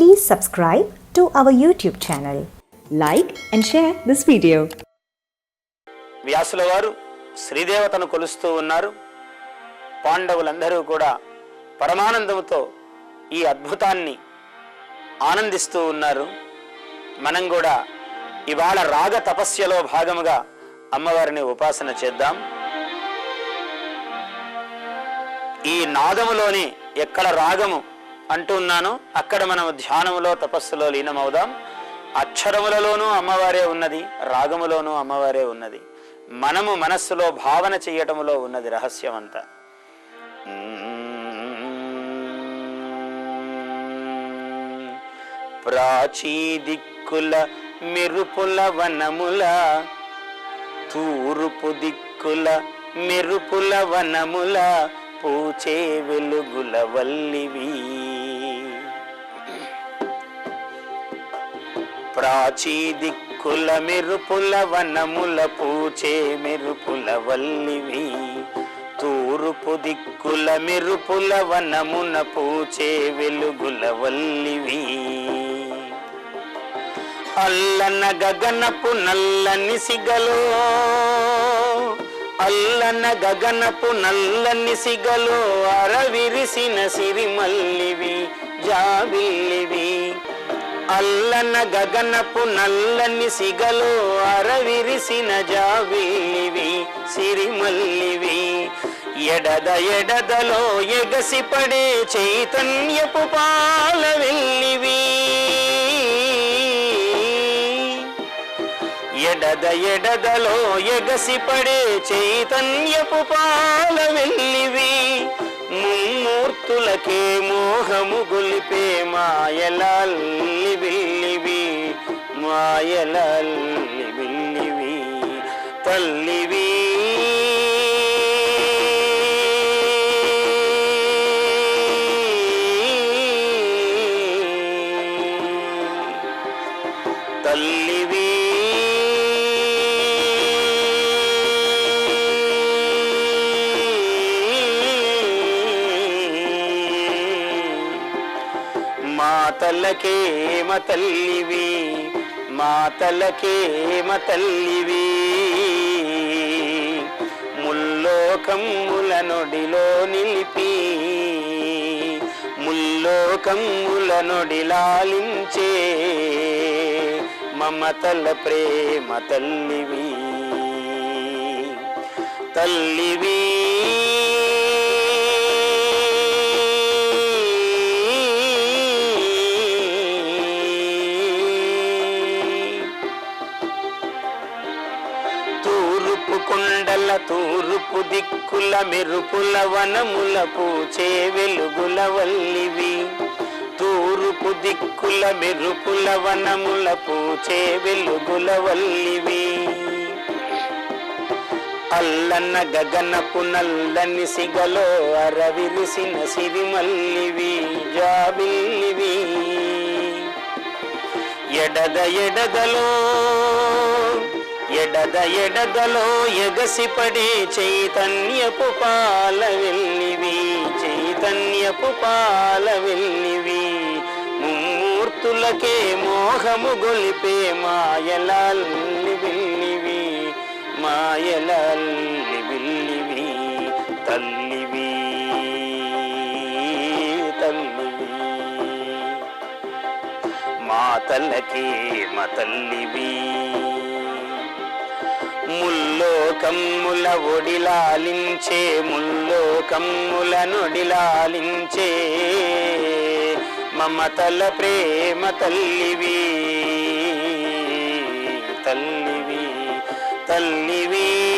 Please subscribe to our YouTube channel. Like and share this video. వ్యాసుల వారు శ్రీదేవతను కొలుస్తూ ఉన్నారు పాండవులందరూ కూడా పరమానందంతో ఈ అద్భుతాన్ని ఆనందిస్తూ ఉన్నారు మనం కూడా ఇవాళ రాగ తపస్యలో భాగముగా అమ్మవారిని ఉపాసన చేద్దాం ఈ నాదములోని ఎక్కడ రాగము అంటున్నానో అక్కడ మనం ధ్యానములో తపస్సులో లీనమవుదాం. అక్షరములలోనూ అమ్మవారే ఉన్నది రాగములోనూ అమ్మవారే ఉన్నది. మనము మనస్సులో భావన చెయ్యటములో ఉన్నది రహస్యం అంతా ప్రాచీ దిక్కుల మెరుపుల వనముల తూర్పు దిక్కుల మెరుపుల వనముల పూచే వెలుగుల వల్లివి. ప్రాచీ దిక్కుల మెరుపుల వనముల పూచే మెరుపుల వల్లివి. తూరుపు దిక్కుల మెరుపుల వనమున పూచే వెలుగుల వల్లివి. అల్లన గగనపు నల్లని సిగలో అల్లన గగనపు నల్లని సిగలో అరవిరిసిన సిరిమల్లివి జాబిల్లివి. అల్లన గగనపు నల్లని సిగలో అరవిరిసిన జాబిల్లివి సిరిమల్లివి. ఎడద ఎడదలో ఎగసిపడే చైతన్యపు పాల ఎడద ఎడదలో ఎగసిపడే చైతన్యపు పాల వెళ్ళివి ముమ్మూర్తులకే మోహము గొలిపే మాయలల్లి వెళ్ళివి మాయలల్లి వెళ్ళివి తల్లి మాతలకేమ తల్లివి మాతలకేమ తల్లివి. ముల్లోకమ్ముల నొడిలో నిలిపి ముల్లోకమ్ముల నొడిలాలించే మమతల ప్రేమ తల్లివి. తల్లివి కొండల తూర్పు దిక్కుల మెరుపుల వనముల పూచే వెలుగుల వల్లివి. తూర్పు దిక్కుల మెరుపుల వనముల పూచే వెలుగుల వల్లివి. అల్లన్న గగనపు నల్లని సిగలో అరవిరిసిన సిరిమల్లివి జాబిల్లివి. ఎడద ఎడదలో ఎడద ఎడదలో ఎగసిపడే చైతన్యపు పాల వెళ్ళివి చైతన్యపు పాల వెళ్ళివి ముమ్మూర్తులకే మోహము గొలిపే మాయలల్లి వెళ్ళివి మాయలల్లి వెళ్ళివి తల్లివి తల్లివి. మాతలకే మతల్లివి కమ్ముల ఒడిలాలించే ముల్లో కమ్ముల నొడిలాలించే మమతల ప్రేమ తల్లివి తల్లివి తల్లివి.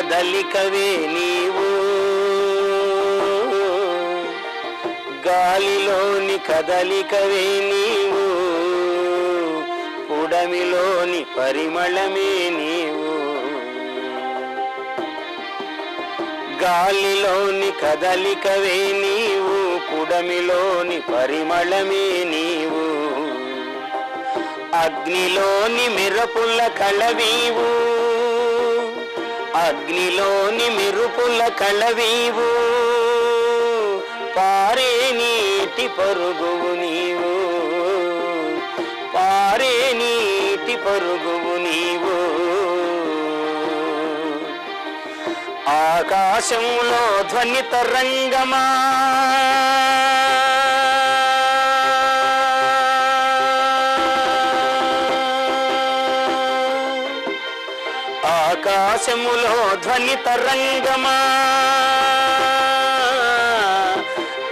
కదలికవే నీవు. గాలిలోని కదలికవే నీవు. పుడమిలోని పరిమళమే నీవు. గాలిలోని కదలికవే నీవు. పుడమిలోని పరిమళమే నీవు. అగ్నిలోని మెరుపుల కళవీవు అగ్నిలోని మెరుపుల కళవీవు పారే నీటి పరుగువు నీవు పారే నీటి పరుగువు నీవు. ఆకాశంలో ధ్వని తరంగమా ఆకాశములో ధ్వని తరంగమా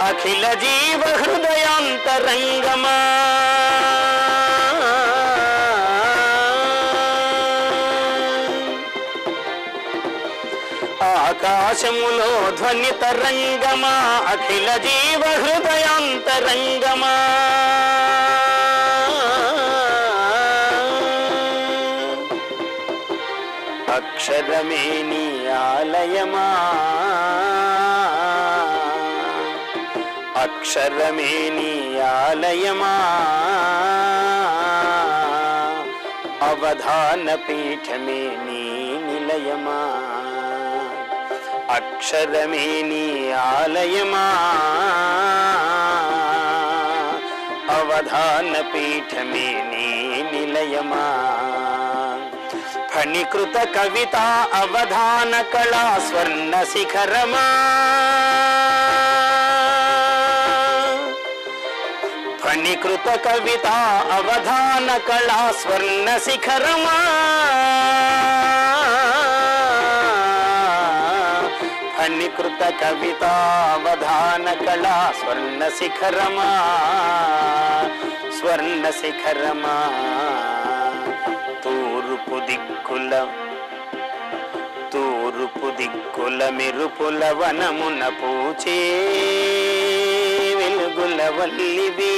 అఖిల జీవ హృదయాంతరంగమా ఆకాశములో ధ్వని తరంగమా అఖిల జీవ హృదయాంతరంగమా అక్షరమే నీ ఆలయమా? అక్షరమే నీ ఆలయమా? అవధాన పీఠమే నీ నిలయమా? అక్షరమే నీ ఆలయమా? అవధాన పీఠమే నీ నిలయమా? फणीकृत कविता अवधान कला स्वर्ण शिखरमा। फणीकृत कविता अवधान कला स्वर्ण शिखरमा। फणीकृत कविता अवधान कला स्वर्ण शिखरमा। स्वर्ण शिखरमा। తూర్పు దిక్కుల తూర్పు దిక్కుల మెరుపుల వనమున పూచే వెలుగుల వల్లివి.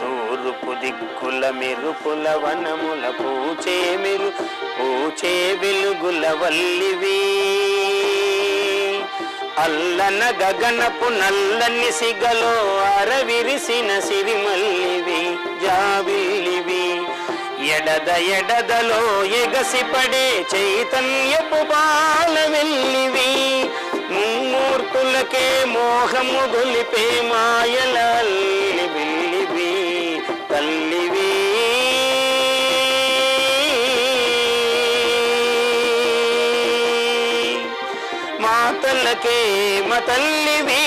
తూర్పు దిక్కుల మెరుపుల వనముల పూచే మెరు పూచే వెలుగుల వల్లివీ. అల్లన గగనపు నల్లని సిగలో అరవిరిసిన సిరిమల్లివి జాబిల్లివి ఎడద ఎడదలో ఎగసిపడే చైతన్యపు బాల వెళ్ళివి ముమ్మూర్తులకే మోహము గొలిపే మాయల మాతలకే మతల్లివి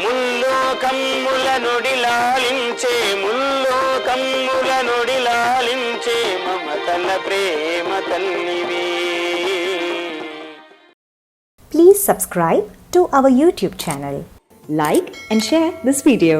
ముల్లో కమ్ముల నొడిలాలించే ముల్లో కమ్ముల నొడిలాలించే మమతల ప్రేమ తల్లివి Please subscribe to our YouTube channel. Like and share this video.